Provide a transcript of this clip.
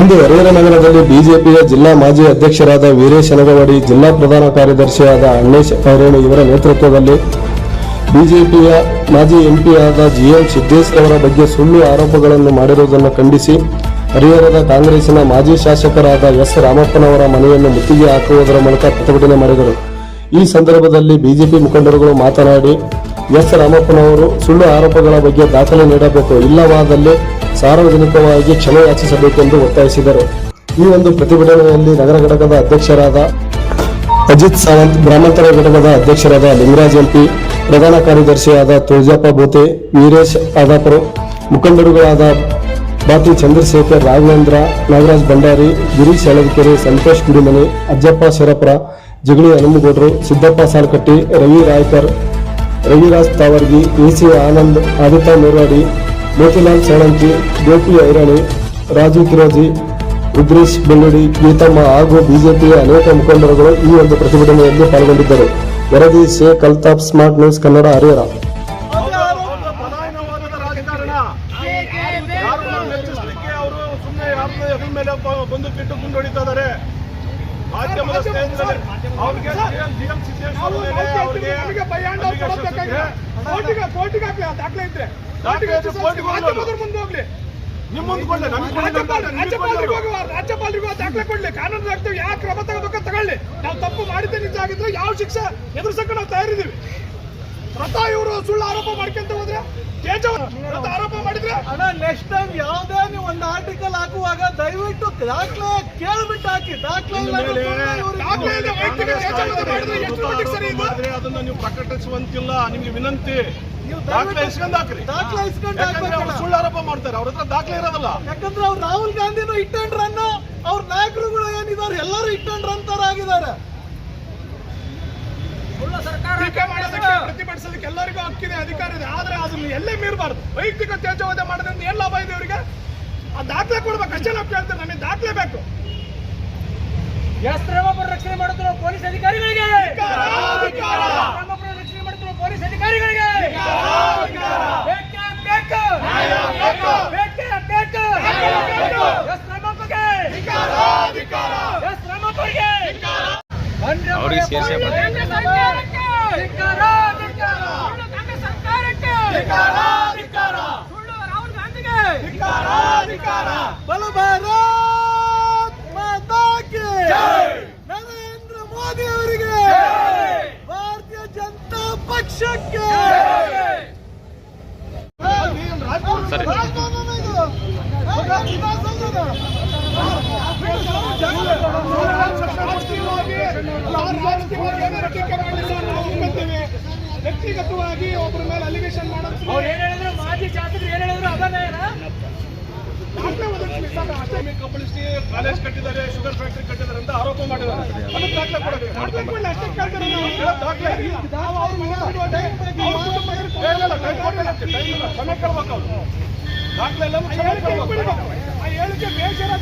ಇಂದು ನಗರದಲ್ಲಿ ಬಿಜೆಪಿಯ ಜಿಲ್ಲಾ ಮಾಜಿ ಅಧ್ಯಕ್ಷರಾದ ವೀರೇಶ್ ಅನಗವಾಡಿ ಜಿಲ್ಲಾ ಪ್ರಧಾನ ಕಾರ್ಯದರ್ಶಿಯಾದ ಅಣ್ಣೇಶ್ ಅವರೇಣು ಇವರ ನೇತೃತ್ವದಲ್ಲಿ ಬಿಜೆಪಿಯ ಮಾಜಿ ಎಂಪಿಯಾದ ಜಿಎಂ ಸಿದ್ದೇಶ್ವರ ಬಗ್ಗೆ ಸುಳ್ಳು ಆರೋಪಗಳನ್ನು ಮಾಡಿರುವುದನ್ನು ಖಂಡಿಸಿ ಹರಿಹರದ ಕಾಂಗ್ರೆಸ್ಸಿನ ಮಾಜಿ ಶಾಸಕರಾದ ಎಸ್ ರಾಮಪ್ಪನವರ ಮನೆಯನ್ನು ಮುತ್ತಿಗೆ ಹಾಕುವುದರ ಮೂಲಕ ಪ್ರತಿಭಟನೆ ಮಾಡಿದರು. ಈ ಸಂದರ್ಭದಲ್ಲಿ ಬಿಜೆಪಿ ಮುಖಂಡರುಗಳು ಮಾತನಾಡಿ ಎಸ್ ರಾಮಪ್ಪನವರು ಸುಳ್ಳು ಆರೋಪಗಳ ಬಗ್ಗೆ ದಾಖಲೆ ನೀಡಬೇಕು. ಇಲ್ಲವಾದಲ್ಲಿ ಸಾರ್ವಜನಿಕವಾಗಿ ಕ್ಷಮೆ ಯಾಚಿಸಬೇಕೆಂದು ಒತ್ತಾಯಿಸಿದರು. ಈ ಒಂದು ಪ್ರತಿಭಟನೆಯಲ್ಲಿ ನಗರ ಘಟಕದ ಅಧ್ಯಕ್ಷರಾದ ಅಜಿತ್ ಸಾವಂತ್, ಗ್ರಾಮಾಂತರ ಘಟಕದ ಅಧ್ಯಕ್ಷರಾದ ಲಿಂಗರಾಜ್ ಎಂಪಿ ಪ್ರಧಾನ ಕಾರ್ಯದರ್ಶಿಯಾದ ತುಳಜಪ್ಪ ಬೋತೆ, ವೀರೇಶ್ ಆದಾಪುರ, ಮುಖಂಡರುಗಳಾದ ಬಾತಿ ಚಂದ್ರಶೇಖರ್, ರಾಘವೇಂದ್ರ, ನಾಗರಾಜ್ ಭಂಡಾರಿ, ಗಿರೀಶ್ ಎಳದಕೆರೆ ಸಂತೋಷ್ ಗುಡಿಮನಿ, ಅಜ್ಜಪ್ಪ ಶರಪುರ, ಜಗಳಿ ಹನುಮಗೌಡರು ಸಿದ್ದಪ್ಪ ಸಾಲ್ಕಟ್ಟಿ, ರವಿ ರಾಯ್ಕರ್ ರವಿರಾಜ್ ತಾವರ್ಗಿ ಎಸಿ ಆನಂದ್, ಆದಿತ್ಯ ಮುರಾಡಿ, ಮೋತಿಲಾಲ್ ಸೋಳಂಕಿ ಗೋಪಿ ಐರಾಣಿ, ರಾಜು ಕಿರೋಜಿ, ರುದ್ರೇಶ್ ಬೆಳ್ಳುಡಿ ಗೀತಮ್ಮ ಹಾಗೂ ಬಿಜೆಪಿಯ ಅನೇಕ ಮುಖಂಡರುಗಳು ಈ ಒಂದು ಪ್ರತಿಭಟನೆಯಲ್ಲಿ ಪಾಲ್ಗೊಂಡಿದ್ದರು. ವರದಿ ಶೇಖ್ ಅಲ್ತಾಫ್ ಸ್ಮಾರ್ಟ್ ನ್ಯೂಸ್ ಕನ್ನಡ ಹರಿಹರ. ಪಲಾಯನವಾದದ ರಾಜಕಾರಣ ಯಾರನ್ನ ಮೆಚ್ಚಿಸ್ಲಿಕ್ಕೆ ಅವರು ಸುಮ್ಮನೆ ಯಾರನ್ನ ಎದುರ ಮೇಲೆ ಬ- ಬಂದೂಕಿಟ್ಟು ಇದ್ದಾರೆ. ಮಾಧ್ಯಮದ ಸ್ನೇಹಿತರಲ್ಲಿ ಅವ್ರಿಗೆ ಜಿಎಂ ಸಿದ್ದೇಶ್ವರ. ಕೋರ್ಟಿಗೆ ಹಾಕಿ ದಾಖಲೆ ಇದ್ರೆ. ರಾಜ್ಯಪಾಲರ ಮುಂದೆ ಹೋಗ್ಲಿ. ನಿಮ್ಮ ಮುಂದೆ ಕೊಡ್ಲಿ ನಮ್ಗೆ ಕೊಡ್ಲಿ, ರಾಜ್ಯಪಾಲ ನಿಮ್ಗೆ ರಾಜ್ಯಪಾಲರಿಗೆ ದಾಖಲೆ ಕೊಡ್ಲಿ. ಕಾನೂನು ಆಗ್ತೇವೆ ಯಾವ ಕ್ರಮ ತಗೋಬೇಕು ತಗೊಳ್ಳಿ. ನಾವು ತಪ್ಪು ಮಾಡಿದ್ದೆ ನಿಜ ಆಗಿದ್ರೆ ಯಾವ ಶಿಕ್ಷೆ ಎದುರಿಸಕ್ಕೆ ನಾವು ತಯಾರಿದ್ದೀವಿ. ಪ್ರತಾ ಇವರು ಸುಳ್ಳು ಆರೋಪ ಮಾಡ್ಕೊಂತ ಹೋದ್ರೆ ಆರೋಪ ಮಾಡಿದ್ರೆ ನೆಕ್ಸ್ಟ್ ಟೈಮ್ ಯಾವ್ದೇ ನೀವು ಒಂದು ಆರ್ಟಿಕಲ್ ಹಾಕುವಾಗ ದಯವಿಟ್ಟು ದಾಖಲೆ ಕೇಳ್ಬಿಟ್ಟು ಹಾಕಿ. ದಾಖಲೆ ಅದನ್ನ ನೀವು ಪ್ರಕಟಿಸುವಂತಿಲ್ಲ. ನಿಮ್ಗೆ ವಿನಂತಿ. ನೀವು ದಾಖಲೆ ಇಸ್ಕೊಂಡ್ ಹಾಕ್ರಿ. ದಾಖಲೆ ಇಸ್ಕೊಂಡು. ಸುಳ್ಳು ಆರೋಪ ಮಾಡ್ತಾರೆ. ಅವ್ರ ಹತ್ರ ದಾಖಲೆ ಇರೋದಲ್ಲ. ಯಾಕಂದ್ರೆ ಅವ್ರು ರಾಹುಲ್ ಗಾಂಧಿನೂ ಅಂಡ್ ರನ್ ಅವ್ರ ನಾಯಕರುಗಳು ಏನಿದ್ದಾರೆ ಎಲ್ಲರೂ ಹಿಟ್ ಅಂಡ್ ರನ್ ತರ ಟೀಕೆ ಮಾಡೋದಕ್ಕೆ ಪ್ರತಿಭಟಿಸೋದಕ್ಕೆ ಎಲ್ಲರಿಗೂ ಹಕ್ಕಿದೆ ಅಧಿಕಾರ ಇದೆ. ಆದ್ರೆ ಅದನ್ನು ಎಲ್ಲೇ ಮೀರಬಾರ್ದು? ವೈಯಕ್ತಿಕ ತ್ಯಾಜ್ಯವಾದ ಮಾಡೋದ್ರಿಂದ ಏನ್ ಲಾಭ ಇದೆ ಇವರಿಗೆ? ಆ ದಾಖಲೆ ಕೊಡ್ಬೇಕು ಅಷ್ಟೇ ನಾವು ಕೇಳ್ತಾರೆ ನಮಗೆ ದಾಖಲೆ ಬೇಕು. ರಕ್ಷಣೆ ಮಾಡುತ್ತಿರುವ ಪೊಲೀಸ್ ಅಧಿಕಾರಿಗಳಿಗೆ! ರಕ್ಷಣೆ ಮಾಡುತ್ತಿರುವ ಪೊಲೀಸ್ ಅಧಿಕಾರಿಗಳಿಗೆ! ಅವ್ರಿಗೆ ಸೇರ್ಸೇ ಸರ್ಕಾರಕ್ಕೆ. ಸುಳ್ಳು ವ್ಯಕ್ತಿಗತವಾಗಿ ಒಬ್ಬರ ಮೇಲೆ ಅಲಿಗೇಷನ್ ಮಾಡೋದು ಅವ್ರು ಏನ್ ಹೇಳಿದ್ರು? ಮಾಜಿ ಶಾಸಕರು ಏನ್ ಹೇಳಿದ್ರು? ಅದನ್ನೇ ದಾಖಲೆ ಒದಗಿಸ್ಲಿ ಸಾಕು ಅಷ್ಟೇ ಭೂಮಿ ಕಬಳಿಸಿ ಕಾಲೇಜ್ ಕಟ್ಟಿದ್ದಾರೆ ಶುಗರ್ ಫ್ಯಾಕ್ಟರಿ ಕಟ್ಟಿದ್ದಾರೆ ಅಂತ ಆರೋಪ ಮಾಡಿದ್ದಾರೆ. ಅದಕ್ಕೆ ದಾಖಲೆ ಕೊಡಬೇಕು. ಇಲ್ಲ. ಕ್ಷಮೆ ಆ ಹೇಳಿಕೆ ಹಿಂಪಡಿಬೇಕು.